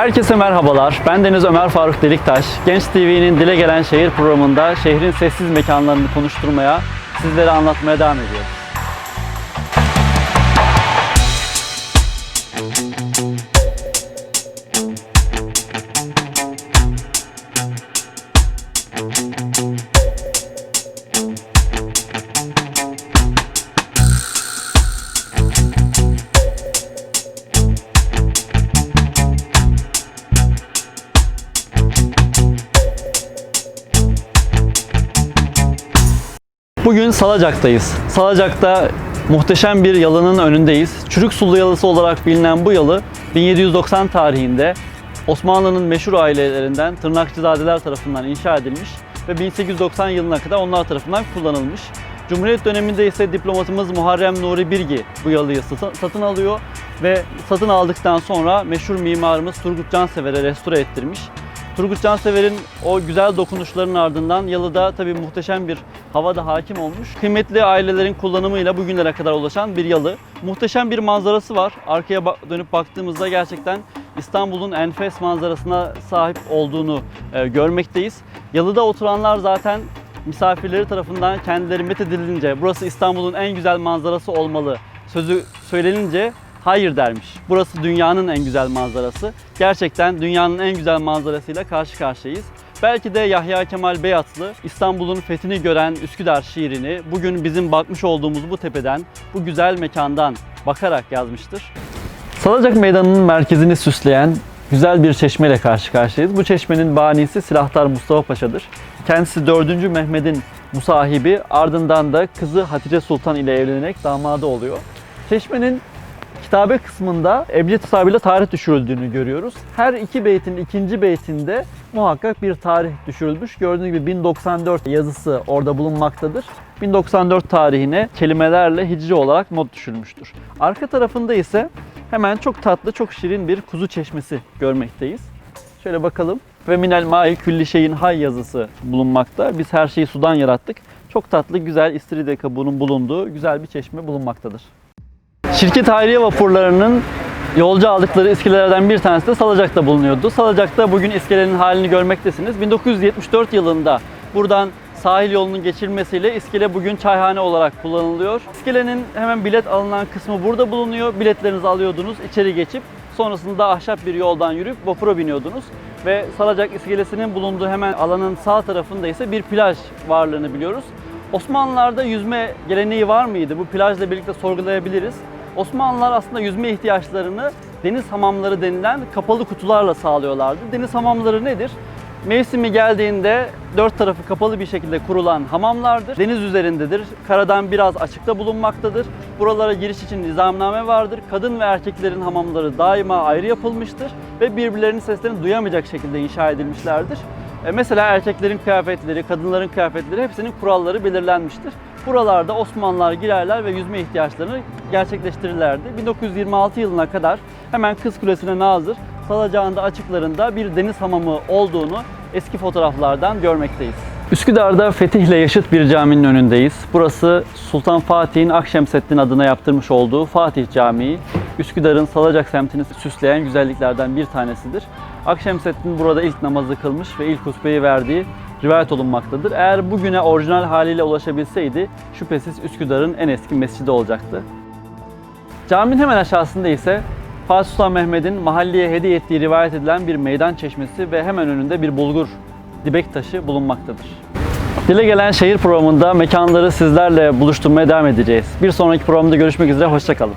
Herkese merhabalar. Ben Deniz Ömer Faruk Deliktaş. Genç TV'nin Dile Gelen Şehir programında şehrin sessiz mekanlarını konuşturmaya, sizlere anlatmaya devam ediyoruz. Bugün Salacak'tayız. Salacak'ta muhteşem bir yalının önündeyiz. Çürük Sulu Yalısı olarak bilinen bu yalı 1790 tarihinde Osmanlı'nın meşhur ailelerinden Tırnakçızadeler tarafından inşa edilmiş ve 1890 yılına kadar onlar tarafından kullanılmış. Cumhuriyet döneminde ise diplomatımız Muharrem Nuri Birgi bu yalıyı satın- alıyor ve satın aldıktan sonra meşhur mimarımız Turgut Cansever'e restore ettirmiş. Turgut Cansever'in o güzel dokunuşlarının ardından Yalı'da tabii muhteşem bir havada hakim olmuş. Kıymetli ailelerin kullanımıyla bugünlere kadar ulaşan bir yalı. Muhteşem bir manzarası var. Arkaya dönüp baktığımızda gerçekten İstanbul'un enfes manzarasına sahip olduğunu e, görmekteyiz. Yalı'da oturanlar zaten misafirleri tarafından kendileri methedilince burası İstanbul'un en güzel manzarası olmalı sözü söylenince hayır dermiş. Burası dünyanın en güzel manzarası. Gerçekten dünyanın en güzel manzarasıyla karşı karşıyayız. Belki de Yahya Kemal Beyatlı İstanbul'un fethini gören Üsküdar şiirini bugün bizim bakmış olduğumuz bu tepeden, bu güzel mekandan bakarak yazmıştır. Salacak Meydanı'nın merkezini süsleyen güzel bir çeşmeyle karşı karşıyayız. Bu çeşmenin banisi Silahtar Mustafa Paşa'dır. Kendisi 4. Mehmet'in musahibi ardından da kızı Hatice Sultan ile evlenerek damadı oluyor. Çeşmenin kitabe kısmında Ebced hesabıyla tarih düşürüldüğünü görüyoruz. Her iki beytin ikinci beytinde muhakkak bir tarih düşürülmüş. Gördüğünüz gibi 1094 yazısı orada bulunmaktadır. 1094 tarihine kelimelerle hicri olarak not düşülmüştür. Arka tarafında ise hemen çok tatlı, çok şirin bir kuzu çeşmesi görmekteyiz. Şöyle bakalım. Ve minel mai külli şeyin hay yazısı bulunmakta. Biz her şeyi sudan yarattık. Çok tatlı, güzel istiridye kabuğunun bulunduğu güzel bir çeşme bulunmaktadır. Şirket hayriye vapurlarının yolcu aldıkları iskelelerden bir tanesi de Salacak'ta bulunuyordu. Salacak'ta bugün iskelenin halini görmektesiniz. 1974 yılında buradan sahil yolunun geçilmesiyle iskele bugün çayhane olarak kullanılıyor. İskelenin hemen bilet alınan kısmı burada bulunuyor. Biletlerinizi alıyordunuz, içeri geçip sonrasında ahşap bir yoldan yürüyüp vapura biniyordunuz. Ve Salacak iskelesinin bulunduğu hemen alanın sağ tarafında ise bir plaj varlığını biliyoruz. Osmanlılarda yüzme geleneği var mıydı? Bu plajla birlikte sorgulayabiliriz. Osmanlılar aslında yüzme ihtiyaçlarını deniz hamamları denilen kapalı kutularla sağlıyorlardı. Deniz hamamları nedir? Mevsimi geldiğinde dört tarafı kapalı bir şekilde kurulan hamamlardır. Deniz üzerindedir. Karadan biraz açıkta bulunmaktadır. Buralara giriş için nizamname vardır. Kadın ve erkeklerin hamamları daima ayrı yapılmıştır ve birbirlerinin seslerini duyamayacak şekilde inşa edilmişlerdir. E, Mesela erkeklerin kıyafetleri, kadınların kıyafetleri hepsinin kuralları belirlenmiştir. Buralarda Osmanlılar girerler ve yüzme ihtiyaçlarını gerçekleştirirlerdi. 1926 yılına kadar hemen Kız Kulesi'ne nazır Salacağı'nda açıklarında bir deniz hamamı olduğunu eski fotoğraflardan görmekteyiz. Üsküdar'da Fetih'le yaşıt bir caminin önündeyiz. Burası Sultan Fatih'in Akşemseddin adına yaptırmış olduğu Fatih Camii. Üsküdar'ın Salacak semtini süsleyen güzelliklerden bir tanesidir. Akşemseddin burada ilk namazı kılmış ve ilk hutbeyi verdiği rivayet olunmaktadır. Eğer bugüne orijinal haliyle ulaşabilseydi şüphesiz Üsküdar'ın en eski mescidi olacaktı. Caminin hemen aşağısında ise Fatih Sultan Mehmet'in mahalleye hediye ettiği rivayet edilen bir meydan çeşmesi ve hemen önünde bir bulgur dibek taşı bulunmaktadır. Dile gelen şehir programında mekanları sizlerle buluşturmaya devam edeceğiz. Bir sonraki programda görüşmek üzere, hoşçakalın.